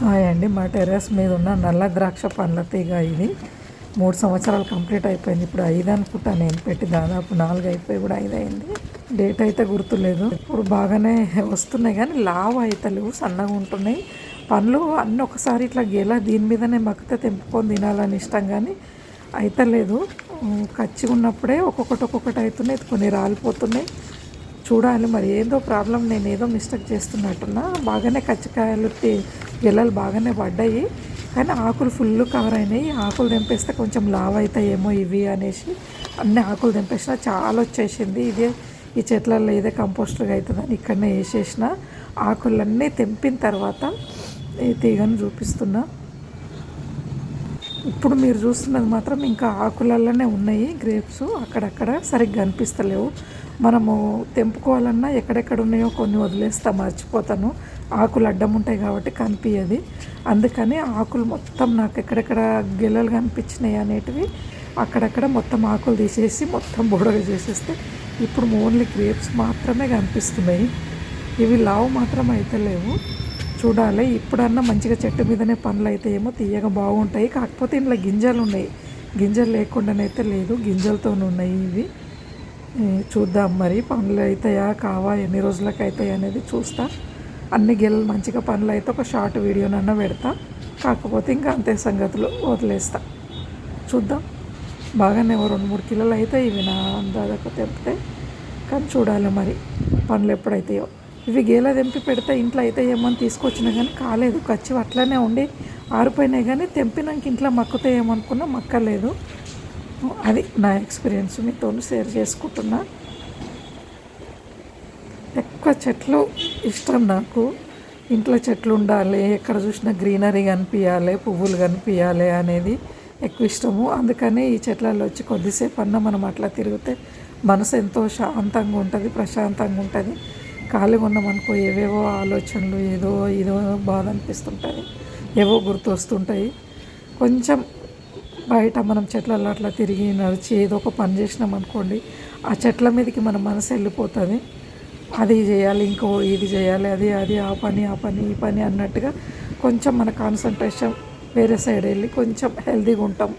Hi అండి. మా terrace మీద ఉన్న నల్ల ద్రాక్ష పండ్ల తీగ ఇది. మూడు సంవత్సరాలు కంప్లీట్ అయిపోయింది. ఇప్పుడు ఐదు అనుకుంటా నేను పెట్టి దాదాపు నాలుగు అయిపోయి కూడా ఐదు అయింది. డేట్ అయితే గుర్తులేదు. ఇప్పుడు బాగానే వస్తున్నాయి కానీ లావు అవుతలేవు సన్నగా ఉంటున్నాయి. పండ్లు అన్నీ ఒకసారి ఇట్లా గేలా దీని మీదనే మక్కితే తెంపుకొని తినాలని ఇష్టం కానీ అయితే లేదు. కచ్చి ఉన్నప్పుడే ఒక్కొక్కటి ఒక్కొక్కటి అవుతున్నాయి కొన్ని రాలిపోతున్నాయి. చూడాలి. మరి ఏదో ప్రాబ్లం. నేను ఏదో మిస్టేక్ చేస్తున్నట్టున్నా. బాగానే కచ్చికాయలు తి- గెలలు బాగానే పడ్డాయి. కానీ ఆకులు ఫుల్ కవర్ అయినాయి. ఆకులు తెంపేస్తే కొంచెం లావ్ అవుతాయేమో ఇవి అనేసి అన్ని ఆకులు తెంపేసిన చాలా వచ్చేసింది. ఇదే ఈ చెట్లలో ఇదే కంపోస్ట్గా అవుతుందని ఇక్కడనే వేసేసిన. ఆకులన్నీ తెంపిన తర్వాత ఈ తీగను చూపిస్తున్నా. ఇప్పుడు మీరు చూస్తున్నది మాత్రం ఇంకా ఆకులలోనే ఉన్నాయి గ్రేప్స్ అక్కడక్కడ సరిగ్గా అనిపిస్తలేవు. మనము తెంపుకోవాలన్నా ఎక్కడెక్కడ ఉన్నాయో కొన్ని వదిలేస్తా మర్చిపోతాను. ఆకులు అడ్డం ఉంటాయి కాబట్టి కనిపించదు అందుకని ఆకులు మొత్తం నాకు ఎక్కడెక్కడ గెలలు కనిపించినాయి అనేటివి అక్కడక్కడ మొత్తం ఆకులు తీసేసి మొత్తం బుడగ చేసేస్తే ఇప్పుడు ఓన్లీ గ్రేప్స్ మాత్రమే కనిపిస్తున్నాయి. ఇవి లావు మాత్రం అయితే లేవు. చూడాలి. ఇప్పుడన్నా మంచిగా చెట్టు మీదనే పనులు అయితే ఏమో తీయగా బాగుంటాయి. కాకపోతే ఇంట్లో గింజలు ఉన్నాయి. గింజలు లేకుండానైతే లేదు. గింజలతోనే ఉన్నాయి ఇవి. చూద్దాం మరి. పనులు అవుతాయా కావా? ఎన్ని రోజులకు అవుతాయి అనేది చూస్తా. అన్ని గెల్ మంచిగా పనులు అయితే ఒక షార్ట్ వీడియోనన్నా పెడతా. కాకపోతే ఇంకా అంతే సంగతులు వదిలేస్తా. చూద్దాం. బాగానే ఓ రెండు మూడు కిలోలు అయితే ఇవి నా దాదాపు తెప్పితే కానీ చూడాలి మరి. పనులు ఎప్పుడైతాయో. ఇవి గేల తెంపి పెడితే ఇంట్లో అయితే ఏమో అని తీసుకొచ్చినా కానీ కాలేదు. ఖర్చు అట్లనే ఉండి ఆరిపోయినాయి కానీ తెంపినాక ఇంట్లో మక్కుతాయి అనుకున్నా మక్కలేదు అది నా ఎక్స్పీరియన్స్. మీతో షేర్ చేసుకుంటున్నా. ఎక్కువ చెట్లు ఇష్టం నాకు. ఇంట్లో చెట్లు ఉండాలి ఎక్కడ చూసినా గ్రీనరీ కనిపించాలి పువ్వులు కనిపించాలి అనేది ఎక్కువ ఇష్టము. అందుకని ఈ చెట్లలో వచ్చి కొద్దిసేపు అన్నా మనం అట్లా తిరిగితే మనసు ఎంతో శాంతంగా ఉంటుంది ప్రశాంతంగా ఉంటుంది. ఖాళీగా ఉన్నామనుకో ఏవేవో ఆలోచనలు ఏదో ఏదో బాధ అనిపిస్తుంటాయి ఏవో గుర్తు వస్తుంటాయి. కొంచెం బయట మనం చెట్లలో అట్లా తిరిగి నడిచి ఏదో ఒక పని చేసినాం అనుకోండి ఆ చెట్ల మీదకి మన మనసు వెళ్ళిపోతుంది. అది చేయాలి ఇంకో ఇది చేయాలి అది అది ఆ పని ఆ పని ఈ పని అన్నట్టుగా కొంచెం మన కాన్సన్ట్రేషన్ వేరే సైడ్ వెళ్ళి కొంచెం హెల్తీగా ఉంటాం.